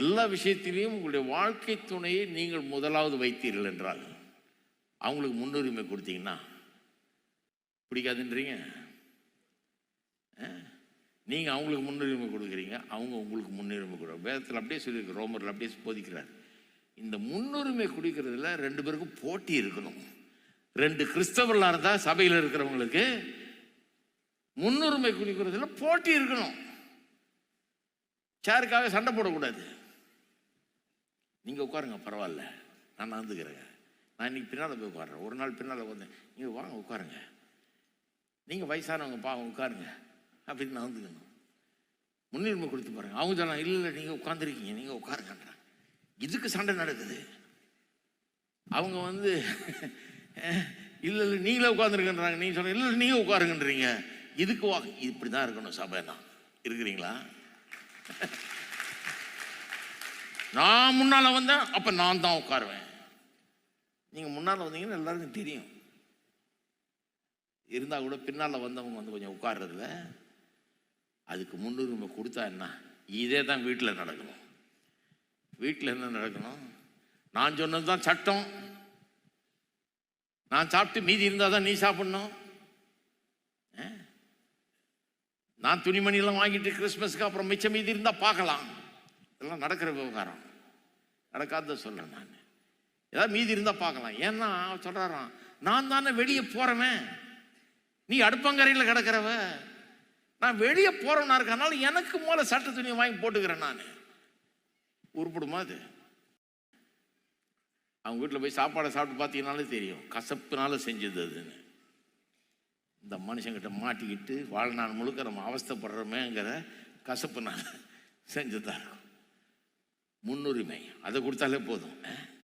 எல்லா விஷயத்திலையும் உங்களுடைய வாழ்க்கை துணையை நீங்கள் முதலாவது வைத்தீர்கள் என்றால் அவங்களுக்கு முன்னுரிமை கொடுத்தீங்கன்னா பிடிக்காதுன்றீங்க? நீங்கள் அவங்களுக்கு முன்னுரிமை கொடுக்குறீங்க அவங்க உங்களுக்கு முன்னுரிமை கொடு வேதத்தில் அப்படியே சொல்லியிருக்கு ரோமரில் அப்படியே போதிக்கிறார். இந்த முன்னுரிமை கொடுக்கறதுல ரெண்டு பேருக்கும் போட்டி இருக்கணும். ரெண்டு கிறிஸ்தவர்களாக இருந்தால் சபையில் இருக்கிறவங்களுக்கு முன்னுரிமை கொடுக்கறதுல போட்டி இருக்கணும். சேருக்காக சண்டை போடக்கூடாது. நீங்கள் உட்காருங்க பரவாயில்ல. நான் நடந்துக்கிறேங்க. நான் இன்னைக்கு பின்னால் போய் உட்கார்றேன். ஒரு நாள் பின்னால் உட்காந்து நீங்கள் வாங்க உட்காருங்க. நீங்கள் வயசானவங்க பாவம் உட்காருங்க. அப்படின்னு நடந்துக்கணும். முன்னுரிமை கொடுத்து பாருங்கள் அவங்க சொன்னாங்க இல்லை இல்லை நீங்கள் உட்காந்துருக்கீங்க நீங்கள் உட்காருங்கன்றாங்க. இதுக்கு சண்டை நடக்குது. அவங்க வந்து இல்லை இல்லை நீங்களே உட்காந்துருக்கன்றாங்க நீங்கள் சொன்ன இல்லை இல்லை நீங்கள் உட்காருங்கன்றீங்க. இதுக்கு வா இப்படி தான் இருக்கணும் சபைனா. இருக்கிறீங்களா? நான் முன்னால் வந்தேன் அப்போ நான் தான் உட்காருவேன். நீங்கள் முன்னால் வந்தீங்கன்னா எல்லாருக்கும் தெரியும். இருந்தால் கூட பின்னால் வந்தவங்க வந்து கொஞ்சம் உட்கார்றதுல அதுக்கு முன்னுரிமை கொடுத்தா என்ன? இதே தான் வீட்டில் நடக்கணும். வீட்டில் என்ன நடக்கணும்? நான் சொன்னது தான் சட்டம். நான் சாப்பிட்டு மீதி இருந்தால் தான் நீ சாப்பிடணும். ஆ? நான் துணிமணிலாம் வாங்கிட்டு கிறிஸ்மஸ்க்கு அப்புறம் மிச்சம் மீதி இருந்தால் பார்க்கலாம். இதெல்லாம் நடக்கிற விவகாரம். நடக்காத சொல்கிறேன் நான். ஏதாவது மீதி இருந்தால் பார்க்கலாம். ஏன்னா அவர் சொல்கிறாராம் நான் தானே வெளியே போகிறவன் நீ அடுப்பங்கரையில் கிடக்கிறவ. நான் வெளியே போகிறவனா இருக்கனால எனக்கு மூல சட்ட துணியை வாங்கி போட்டுக்கிறேன் நான். உருப்படுமா அது? அவங்க வீட்டில் போய் சாப்பாடை சாப்பிட்டு பார்த்தீங்கனாலே தெரியும். கசப்புனால செஞ்சது அதுன்னு. இந்த மனுஷங்கிட்ட மாட்டிக்கிட்டு வாழ்நாள் முழுக்க நம்ம அவஸ்தைப்படுறோமேங்கிற கசப்புனால செஞ்சதா இருக்கும். முன்னுரிமை. அதை கொடுத்தாலே போதும்.